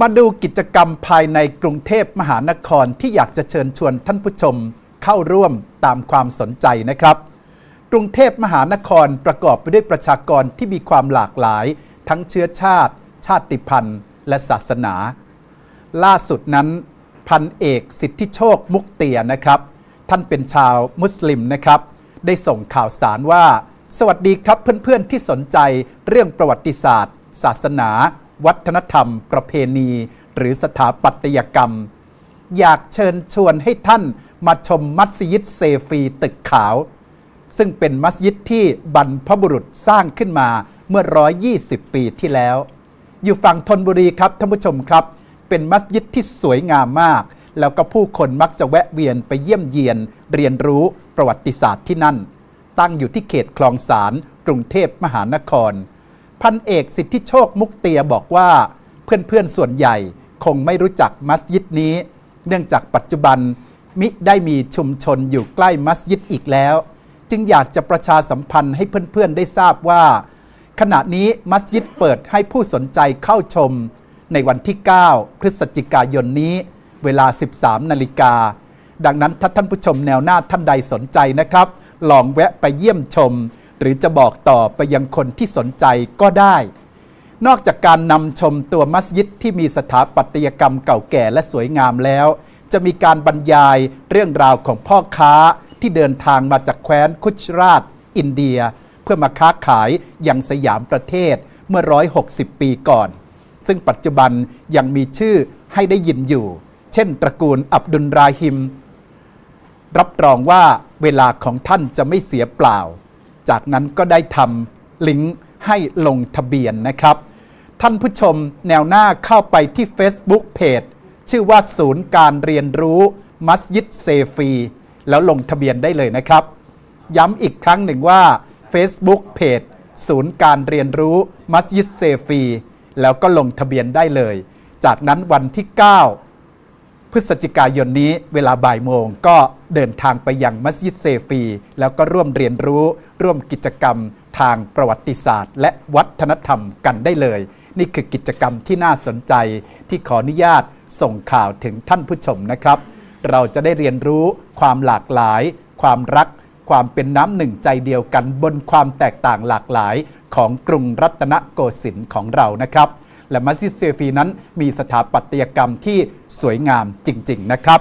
มาดูกิจกรรมภายในกรุงเทพมหานครที่อยากจะเชิญชวนท่านผู้ชมเข้าร่วมตามความสนใจนะครับ กรุงเทพมหานครประกอบไปด้วยประชากรที่มีความหลากหลาย ทั้งเชื้อชาติ ชาติพันธุ์ และศาสนา ล่าสุดนั้น พันเอกสิทธิโชคมุกเตียนะครับ ท่านเป็นชาวมุสลิมนะครับ ได้ส่งข่าวสารว่า สวัสดีครับเพื่อนๆที่สนใจเรื่องประวัติศาสตร์ ศาสนา วัฒนธรรม ประเพณี หรือสถาปัตยกรรม อยากเชิญชวนให้ท่านมาชมมัสยิดเซฟีตึกขาว ซึ่งเป็นมัสยิดที่บรรพบุรุษสร้างขึ้นมาเมื่อ 120 ปีที่แล้ว อยู่ฝั่งธนบุรีครับท่านผู้ชมครับ เป็นมัสยิดที่สวยงามมาก แล้วก็ผู้คนมักจะแวะเวียนไปเยี่ยมเยียน เรียนรู้ประวัติศาสตร์ที่นั่น ตั้งอยู่ที่เขตคลองสารกรุงเทพมหานคร พันเอกสิทธิโชคมุกเตียบอกว่า เพื่อนๆส่วนใหญ่คงไม่รู้จักมัสยิดนี้ เนื่องจากปัจจุบันมิได้มีชุมชนอยู่ใกล้มัสยิดอีกแล้ว จึงอยากจะประชาสัมพันธ์ให้เพื่อนๆได้ทราบว่า ขณะนี้มัสยิดเปิดให้ผู้สนใจเข้าชม ในวันที่ 9 พฤศจิกายนนี้ เวลา 13 นาฬิกา ดังนั้นถ้าท่านผู้ชมแนวหน้าท่านใดสนใจนะครับ ลองแวะไปเยี่ยมชม หรือจะบอกต่อไปยังคนที่สนใจก็ได้ นอกจากการนำชมตัวมัสยิดที่มีสถาปัตยกรรมเก่าแก่และสวยงามแล้ว จะมีการบรรยายเรื่องราวของพ่อค้าที่เดินทางมาจากแคว้นคุชราช อินเดีย เพื่อมาค้าขายยังสยามประเทศเมื่อ 160 ปีก่อน ซึ่งปัจจุบันยังมีชื่อให้ได้ยินอยู่ เช่น ตระกูลอับดุลราฮิม รับรองว่าเวลาของท่านจะไม่เสียเปล่า จากนั้นก็ได้ทำลิงก์ให้ลงทะเบียนนะครับ ท่านผู้ชมแนวหน้าเข้าไปที่ Facebook Page ชื่อว่าศูนย์การเรียนรู้มัสยิดเซฟี แล้วลงทะเบียนได้เลยนะครับ ย้ำอีกครั้งหนึ่งว่า Facebook Page ศูนย์การเรียนรู้มัสยิดเซฟี แล้วก็ลงทะเบียนได้เลย จากนั้นวันที่ 9 พฤศจิกายนนี้เวลาบ่ายโมงก็เดินทางไปยังมัสยิดเซฟี แล้วก็ร่วมเรียนรู้ ร่วมกิจกรรมทางประวัติศาสตร์ และวัฒนธรรมกันได้เลย นี่คือกิจกรรมที่น่าสนใจที่ขออนุญาตส่งข่าวถึงท่านผู้ชมนะครับ เราจะได้เรียนรู้ความหลากหลาย ความรัก ความเป็นน้ำหนึ่งใจเดียวกันบนความแตกต่างหลากหลายของกรุงรัตนโกสินทร์ของเรานะครับ และมัสยิดเซฟีนั้นมีสถาปัตยกรรมที่สวยงามจริง ๆ นะครับ